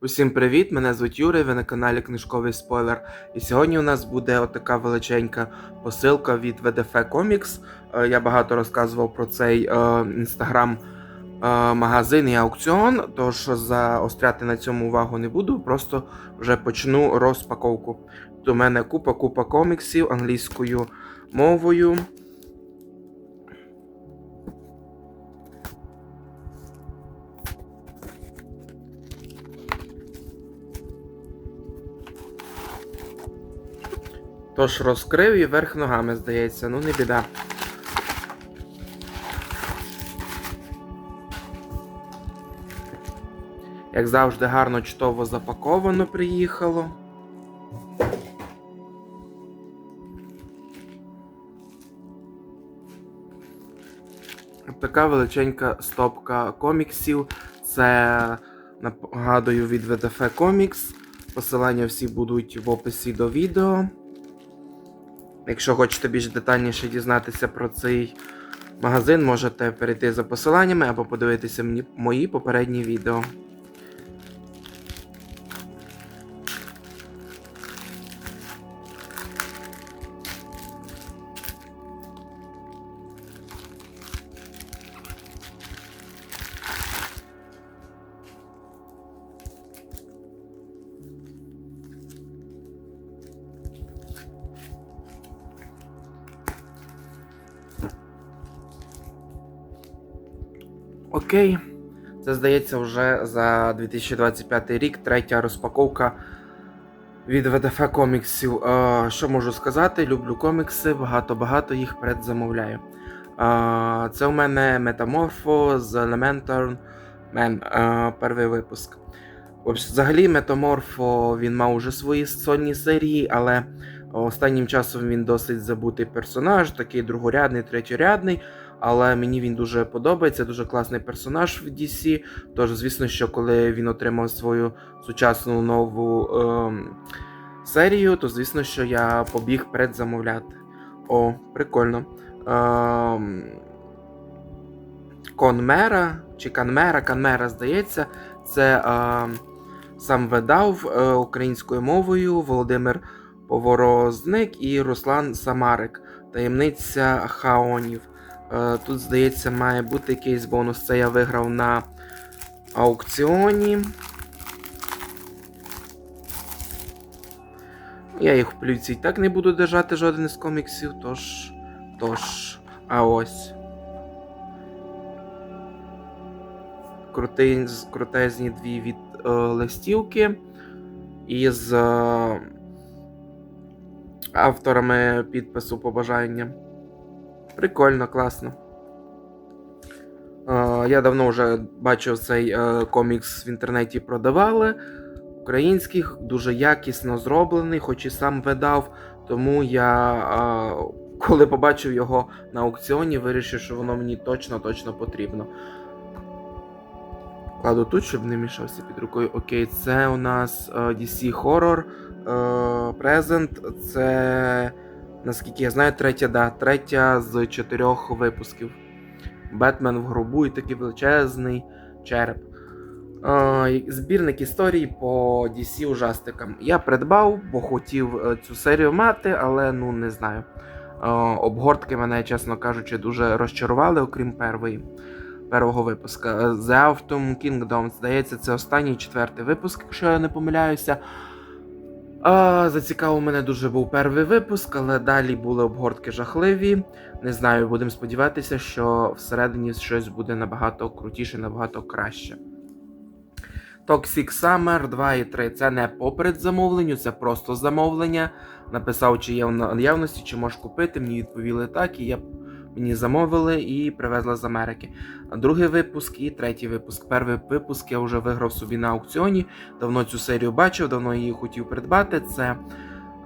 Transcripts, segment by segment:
Усім привіт! Мене звуть Юрій, ви на каналі Книжковий Спойлер. І сьогодні у нас буде отака величенька посилка від VDF Comics. Е, Я багато розказував про цей інстаграм магазин і аукціон, тож заостряти на цьому увагу не буду, просто вже почну розпаковку. У мене купа-купа коміксів англійською мовою. Тож розкрив і верх ногами, здається, ну не біда. Як завжди, гарно чудово запаковано приїхало. Така величенька стопка коміксів. Це нагадую від VDF Comics. Посилання всі будуть в описі до відео. Якщо хочете більш детальніше дізнатися про цей магазин, можете перейти за посиланнями або подивитися мої попередні відео. Окей. Це здається вже за 2025 рік третя розпаковка від VDF коміксів. Що можу сказати? Люблю комікси, багато-багато їх предзамовляю. Це у мене Метаморфо з Elementor Man, перший випуск. Взагалі, Метаморфо він мав уже свої сольні серії, але останнім часом він досить забутий персонаж, такий другорядний, третьорядний. Але мені він дуже подобається, дуже класний персонаж в DC. Тож, звісно, що коли він отримав свою сучасну нову ем, серію, то звісно, що я побіг предзамовляти. О, прикольно. Ем, Конмера чи Канмера, Канмера, здається, це е, сам видав е, українською мовою Володимир Поворозник і Руслан Самарик, таємниця Хаонів. Е, Тут, здається, має бути якийсь бонус. Це я виграв на аукціоні. Я їх в плюці і так не буду держати жоден із коміксів, тож. Тож. А ось. Крутезні дві від е, листівки. Із е, авторами підпису побажання. Прикольно, класно. Е, я давно вже бачив цей е, комікс в інтернеті продавали. Українських, дуже якісно зроблений, хоч і сам видав. Тому я, е, коли побачив його на аукціоні, вирішив, що воно мені точно-точно потрібно. Кладу тут, щоб не мішався під рукою. Окей, це у нас DC Horror Present. Це. Наскільки я знаю, третя, да, третя з чотирьох випусків. Бетмен в гробу і такий величезний череп. Збірник історій по DC ужастикам. Я придбав, бо хотів е, цю серію мати, але ну не знаю. Обгортки мене, чесно кажучи, дуже розчарували, окрім першої, першого випуска. Е, The Autumn Kingdom, здається, це останній четвертий випуск, якщо я не помиляюся. А, Зацікавив мене дуже був перший випуск, але далі були обгортки жахливі. Не знаю, будемо сподіватися, що всередині щось буде набагато крутіше, набагато краще. Toxic Summer 2 і 3 це не по предзамовленню, це просто замовлення. Написав, чи є в наявності, чи можеш купити. Мені відповіли так, і я мені замовили і привезли з Америки. Другий випуск і третій випуск. Перший випуск я вже виграв собі на аукціоні. Давно цю серію бачив, давно її хотів придбати. Це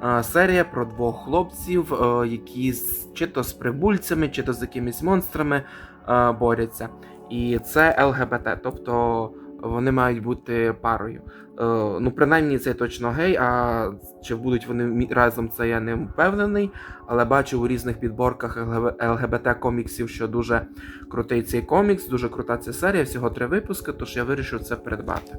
е, серія про двох хлопців, е, які чи то з прибульцями, чи то з якимись монстрами е, борються. І це ЛГБТ, тобто вони мають бути парою. Е, ну, принаймні, це точно гей, а чи будуть вони разом, це я не впевнений. Але бачу у різних підборках ЛГБТ коміксів, що дуже крутий цей комікс, дуже крута ця серія, всього три випуски, тож я вирішив це придбати.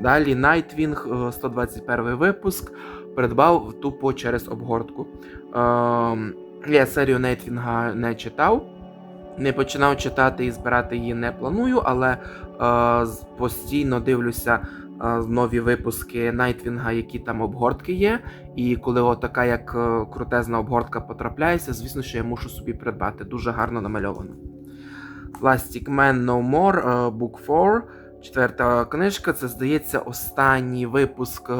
Далі Nightwing, е, 121 випуск. Придбав тупо через обгортку. Ем, я серію Найтвінга не читав. Не починав читати і збирати її не планую, але е, постійно дивлюся е, нові випуски Найтвінга, які там обгортки є. І коли отака як е, крутезна обгортка потрапляється, звісно, що я мушу собі придбати. Дуже гарно намальовано. Plastic Man No More, е, Book 4. Четверта книжка. Це, здається, останній випуск е,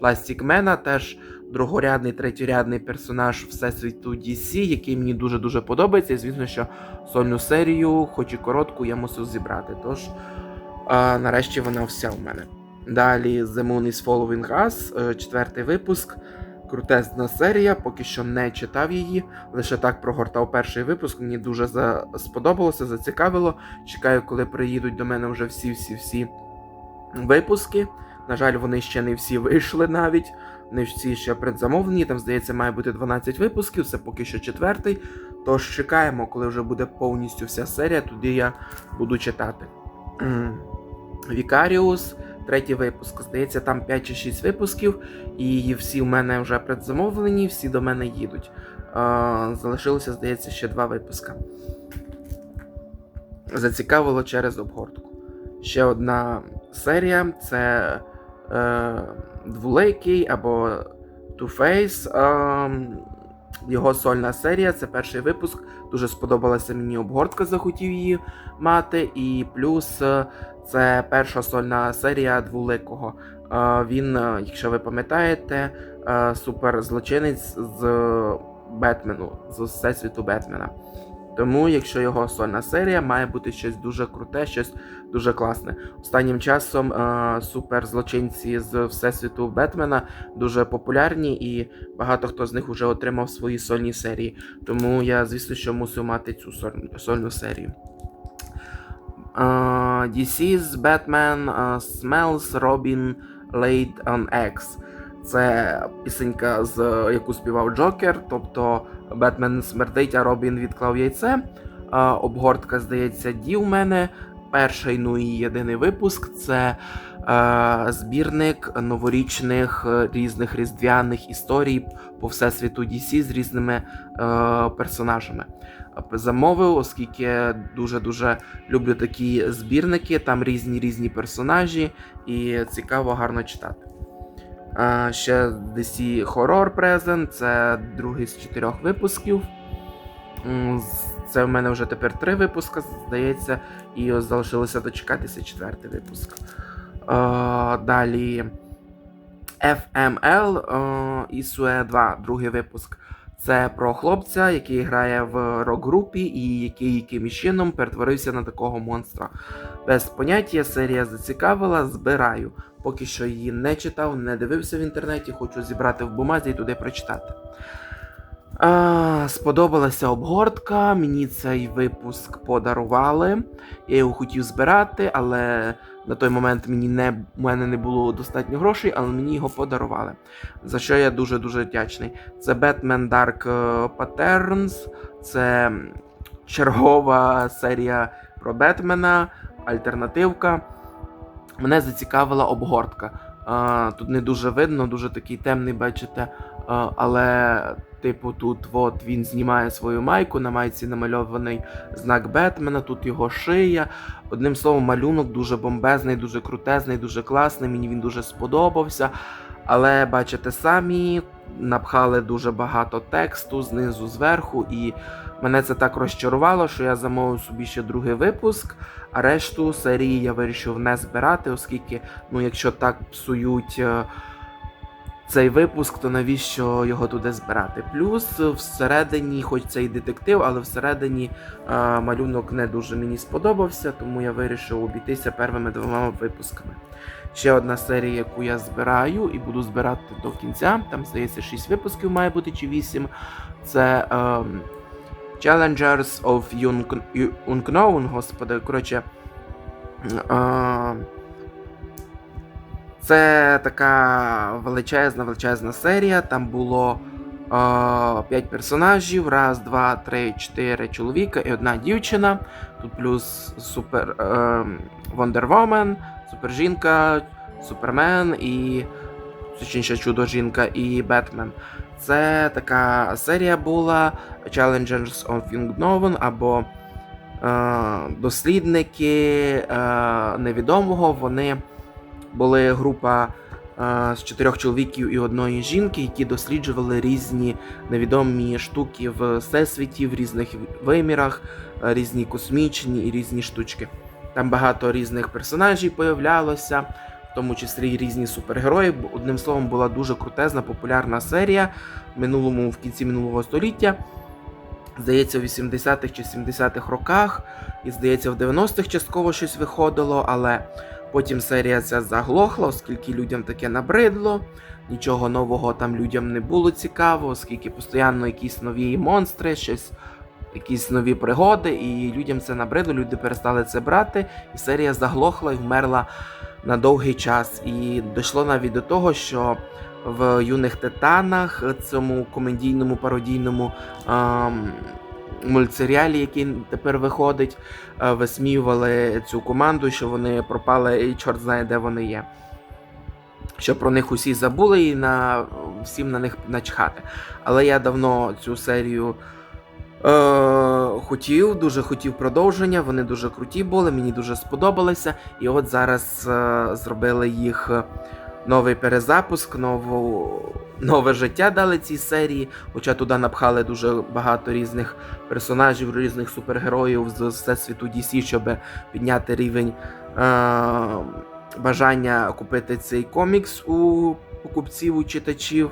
Plastic Man, теж другорядний, третьорядний персонаж Всесвіту DC, який мені дуже-дуже подобається. І звісно, що сольну серію, хоч і коротку, я мусив зібрати. Тож, е, нарешті вона вся в мене. Далі The Moon is Following Us, е, четвертий випуск. Крутезна серія, поки що не читав її, лише так прогортав перший випуск. Мені дуже за... сподобалося, зацікавило. Чекаю, коли приїдуть до мене вже всі-всі-всі випуски. На жаль, вони ще не всі вийшли навіть. Не всі ще предзамовлені. Там, здається, має бути 12 випусків, це поки що четвертий. Тож чекаємо, коли вже буде повністю вся серія, тоді я буду читати. Вікаріус, третій випуск. Здається, там 5 чи 6 випусків, і всі в мене вже предзамовлені, всі до мене їдуть. Залишилося, здається, ще два випуска. Зацікавило через обгортку. Ще одна серія це е, Двулейкий або Two Face. Е, його сольна серія, це перший випуск. Дуже сподобалася мені обгортка, захотів її мати. І плюс е, це перша сольна серія двуликого. Е, він, е, якщо ви пам'ятаєте, суперзлочинець з Бетмену, з всесвіту Бетмена. Тому, якщо його сольна серія, має бути щось дуже круте, щось дуже класне. Останнім часом е, суперзлочинці з всесвіту Бетмена дуже популярні, і багато хто з них вже отримав свої сольні серії. Тому я, звісно, що мусив мати цю соль- сольну серію. Е, DC's Batman е, Smells Robin Laid on X. Це пісенька, з яку співав Джокер, тобто Бетмен смердить, а Робін відклав яйце. Обгортка, здається, ді у мене. Перший, ну і єдиний випуск це е, збірник новорічних е, різних різдвяних історій по всесвіту DC з різними е, персонажами. Е, Замовив, оскільки дуже-дуже люблю такі збірники, там різні різні персонажі, і цікаво гарно читати. А, ще DC Horror Present, це другий з чотирьох випусків. Це в мене вже тепер три випуски, здається, і залишилося дочекатися четвертий випуск. А, далі FML е, Ісуе 2, другий випуск. Це про хлопця, який грає в рок-групі і який якимось чином перетворився на такого монстра. Без поняття серія зацікавила, збираю. Поки що її не читав, не дивився в інтернеті, хочу зібрати в бумазі і туди прочитати. А, сподобалася обгортка, мені цей випуск подарували. Я його хотів збирати, але на той момент мені не, у мене не було достатньо грошей, але мені його подарували. За що я дуже-дуже вдячний. Це Batman Dark е, Patterns, це чергова серія про Бетмена, альтернативка. Мене зацікавила обгортка. А, тут не дуже видно, дуже такий темний, бачите. А, але, типу, тут от він знімає свою майку, на майці намальований знак Бетмена, тут його шия. Одним словом, малюнок дуже бомбезний, дуже крутезний, дуже класний. Мені він дуже сподобався. Але бачите самі, напхали дуже багато тексту знизу, зверху, і мене це так розчарувало, що я замовив собі ще другий випуск, а решту серії я вирішив не збирати, оскільки, ну, якщо так псують е, цей випуск, то навіщо його туди збирати? Плюс е, всередині, хоч це і детектив, але всередині е, малюнок не дуже мені сподобався, тому я вирішив обійтися первими двома випусками. Ще одна серія, яку я збираю і буду збирати до кінця. Там, здається, 6 випусків має бути чи 8. Це ем, Challengers of Unknown, господи, коротше, Е, Це така величезна, величезна серія. Там було е, 5 персонажів: раз, два, три, чотири чоловіка і одна дівчина. Тут плюс супер е, супержінка, Супермен і точніше чудо жінка і Бетмен. Це така серія була Challengers of Unknown або е, дослідники е, невідомого. Вони були група е, з чотирьох чоловіків і одної жінки, які досліджували різні невідомі штуки в всесвіті, в різних вимірах, е, різні космічні і різні штучки. Там багато різних персонажів появлялося, в тому числі різні супергерої. Одним словом, була дуже крутезна, популярна серія в минулому, в кінці минулого століття. Здається, в 80-х чи 70-х роках, і здається, в 90-х частково щось виходило, але потім серія ця заглохла, оскільки людям таке набридло. Нічого нового там людям не було цікаво, оскільки постійно якісь нові монстри, щось, якісь нові пригоди, і людям це набридло, люди перестали це брати, і серія заглохла і вмерла на довгий час. І дійшло навіть до того, що в юних титанах, цьому комедійному пародійному ем, мультсеріалі, який тепер виходить, е, висміювали цю команду, що вони пропали, і чорт знає, де вони є. Що про них усі забули і на всім на них начхати. Але я давно цю серію е, хотів, дуже хотів продовження. Вони дуже круті були, мені дуже сподобалися. І от зараз е, зробили їх новий перезапуск, нову, нове життя дали цій серії. Хоча туди напхали дуже багато різних персонажів, різних супергероїв з всесвіту DC, щоб підняти рівень е, бажання купити цей комікс у покупців, у читачів.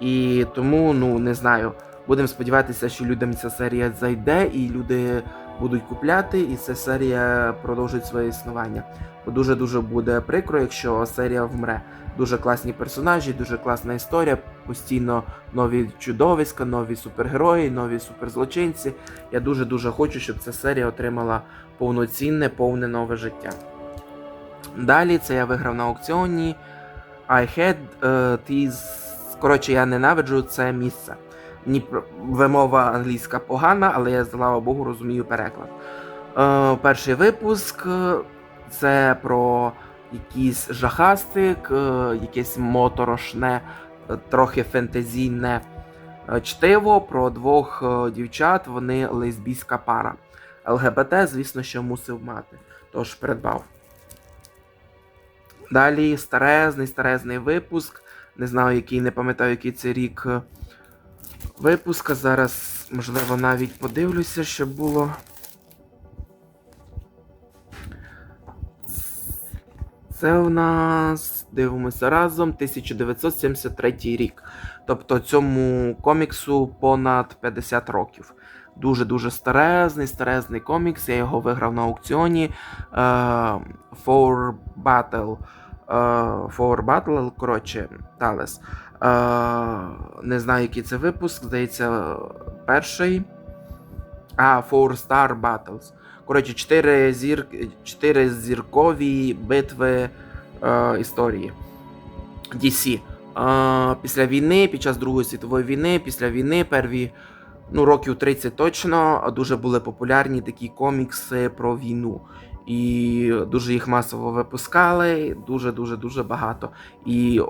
І тому, ну не знаю, будемо сподіватися, що людям ця серія зайде, і люди будуть купляти, і ця серія продовжить своє існування. Бо дуже дуже буде прикро, якщо серія вмре. Дуже класні персонажі, дуже класна історія. Постійно нові чудовиська, нові супергерої, нові суперзлочинці. Я дуже дуже хочу, щоб ця серія отримала повноцінне, повне нове життя. Далі це я виграв на аукціоні. I had uh, these... Коротше, я ненавиджу це місце. Пр- вимова англійська погана, але я, слава Богу, розумію переклад. Е, перший випуск е, це про якийсь жахастик, е, якесь моторошне, е, трохи фентезійне е, чтиво про двох дівчат. Вони лесбійська пара. ЛГБТ, звісно, що мусив мати, тож придбав. Далі старезний, старезний випуск. Не знаю, який, не пам'ятаю, який це рік випуска. Зараз, можливо, навіть подивлюся, що було. Це у нас, дивимося разом, 1973 рік. Тобто цьому коміксу понад 50 років. Дуже-дуже старезний, старезний комікс. Я його виграв на аукціоні. Е, For Battle. Е, For Battle, коротше, Талес. Е, не знаю, який це випуск. Здається, перший. А, Four Star Battles. Коротше, 4, зір... 4 зіркові битви е, історії DC. Е, після війни, під час Другої світової війни, після війни, перві ну, років 30 точно дуже були популярні такі комікси про війну. І дуже їх масово випускали, дуже-дуже дуже багато. І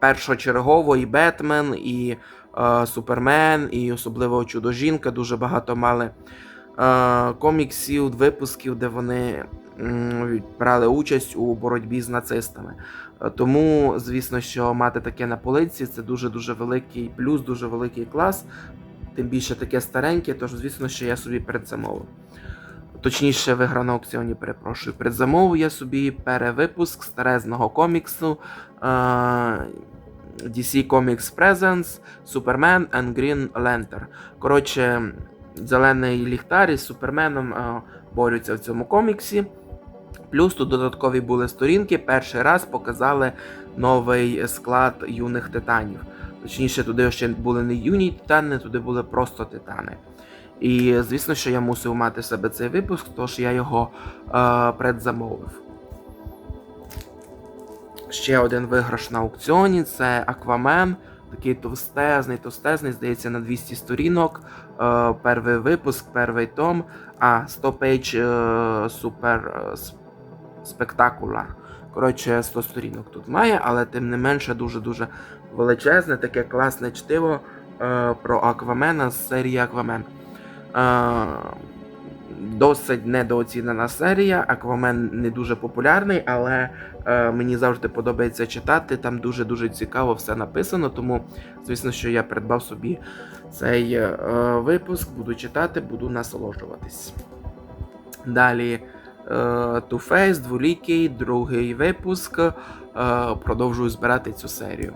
першочергово і Бетмен, і е, Супермен, і особливо Чудо-жінка дуже багато мали коміксів, випусків, де вони брали участь у боротьбі з нацистами. Е, Тому, звісно, що мати таке на полиці це дуже-дуже великий плюс, дуже великий клас. Тим більше таке стареньке, тож, звісно, що я собі передзамовив. Точніше, виграв на аукціоні, перепрошую. Предзамовив я собі перевипуск старезного коміксу е, DC Comics Presents Superman and Green Lantern. Коротше, зелений ліхтар із Суперменом е, борються в цьому коміксі. Плюс тут додаткові були сторінки. Перший раз показали новий склад юних титанів. Точніше, туди ще були не юні титани, туди були просто титани. І звісно, що я мусив мати в себе цей випуск, тож я його е, предзамовив. Ще один виграш на аукціоні це Аквамен. Такий товстезний, товстезний, здається, на 200 сторінок. Е, перший випуск, перший том. А, 100 пейдж е, супер е, с- Коротше, 100 сторінок тут має, але тим не менше дуже-дуже величезне, таке класне чтиво е, про Аквамена з серії Аквамен. Е, досить недооцінена серія. Аквамен не дуже популярний, але е, мені завжди подобається читати. Там дуже-дуже цікаво все написано. Тому, звісно, що я придбав собі цей е, випуск, буду читати, буду насолоджуватись. Далі е, Two Face, дволікий, другий випуск. Е, продовжую збирати цю серію.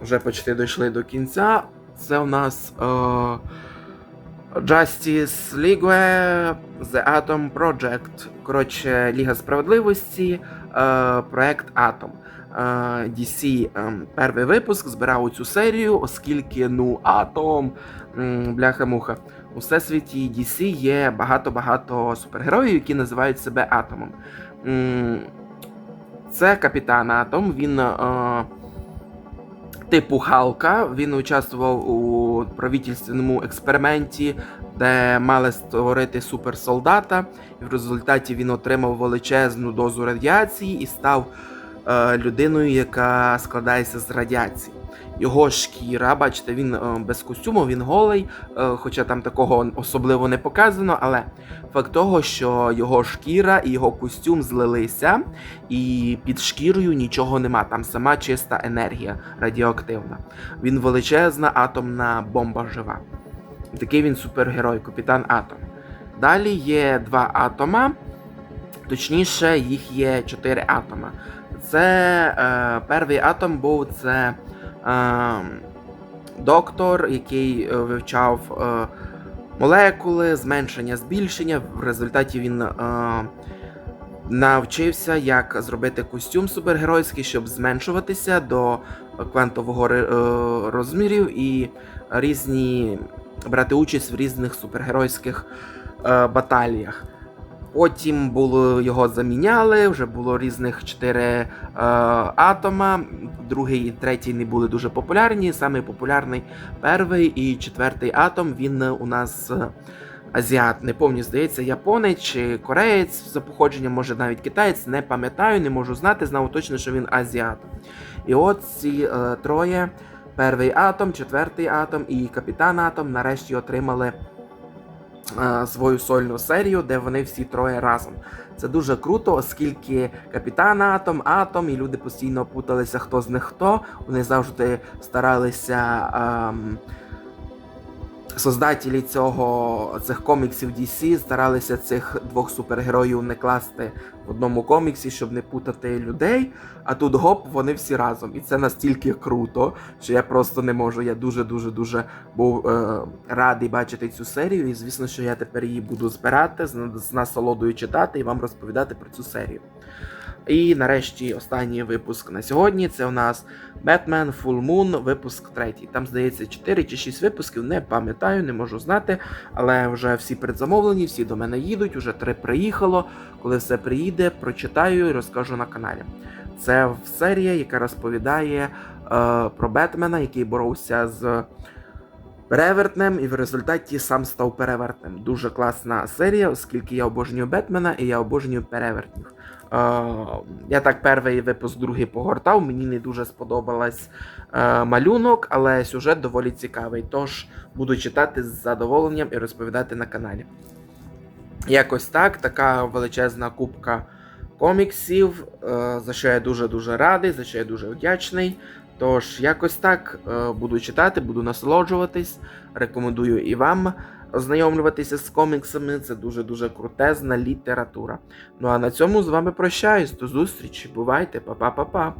Вже почти дійшли до кінця. Це у нас е, Justice League The Atom Project. Коротше, Ліга справедливості, е, проект Atom. Е, DC е, перший випуск збирав цю серію, оскільки ну Атом, бляха-муха. У всесвіті DC є багато-багато супергероїв, які називають себе Атомом. Це капітан Атом. Він. Типу Халка. Він участвував у правительственному експерименті, де мали створити суперсолдата. І в результаті він отримав величезну дозу радіації і став е, людиною, яка складається з радіації. Його шкіра, бачите, він е, без костюму, він голий, е, хоча там такого особливо не показано, але факт того, що його шкіра і його костюм злилися, і під шкірою нічого нема. Там сама чиста енергія радіоактивна. Він величезна атомна бомба жива. Такий він супергерой, капітан Атом. Далі є два атома, точніше, їх є чотири атома. Це е, перший атом був це доктор, який е, вивчав е, молекули, зменшення, збільшення. В результаті він. Е, навчився, як зробити костюм супергеройський, щоб зменшуватися до квантового розмірів і різні брати участь в різних супергеройських баталіях. Потім було його заміняли, вже було різних чотири е, атома. Другий і третій не були дуже популярні. Самий популярний перший і четвертий атом. Він у нас е, азіат. Не пам'ятаю, здається, японець чи кореєць за походженням, може навіть китаєць, не пам'ятаю, не можу знати. Знав точно, що він азіат. І от ці е, троє: перший атом, четвертий атом і капітан Атом нарешті отримали свою сольну серію, де вони всі троє разом. Це дуже круто, оскільки капітан Атом, Атом, і люди постійно путалися, хто з них хто. Вони завжди старалися. ем, Создателі цього цих коміксів DC старалися цих двох супергероїв не класти в одному коміксі, щоб не путати людей. А тут гоп, вони всі разом. І це настільки круто, що я просто не можу. Я дуже дуже дуже був е, радий бачити цю серію. І звісно, що я тепер її буду збирати з, насолодою читати і вам розповідати про цю серію. І нарешті останній випуск на сьогодні. Це у нас Batman Full Moon, випуск третій. Там, здається, 4 чи 6 випусків, не пам'ятаю, не можу знати. Але вже всі предзамовлені, всі до мене їдуть, уже три приїхало. Коли все приїде, прочитаю і розкажу на каналі. Це серія, яка розповідає е, про Бетмена, який боровся з перевертнем, і в результаті сам став перевертнем. Дуже класна серія, оскільки я обожнюю Бетмена і я обожнюю перевертнів. Е, я так перший випуск, другий погортав. Мені не дуже сподобалась е, малюнок, але сюжет доволі цікавий. Тож буду читати з задоволенням і розповідати на каналі. Якось так, така величезна кубка коміксів, е, за що я дуже-дуже радий, за що я дуже вдячний. Тож, якось так е, буду читати, буду насолоджуватись. Рекомендую і вам ознайомлюватися з коміксами. Це дуже-дуже крутезна література. Ну а на цьому з вами прощаюсь. До зустрічі. Бувайте, па-па-па-па.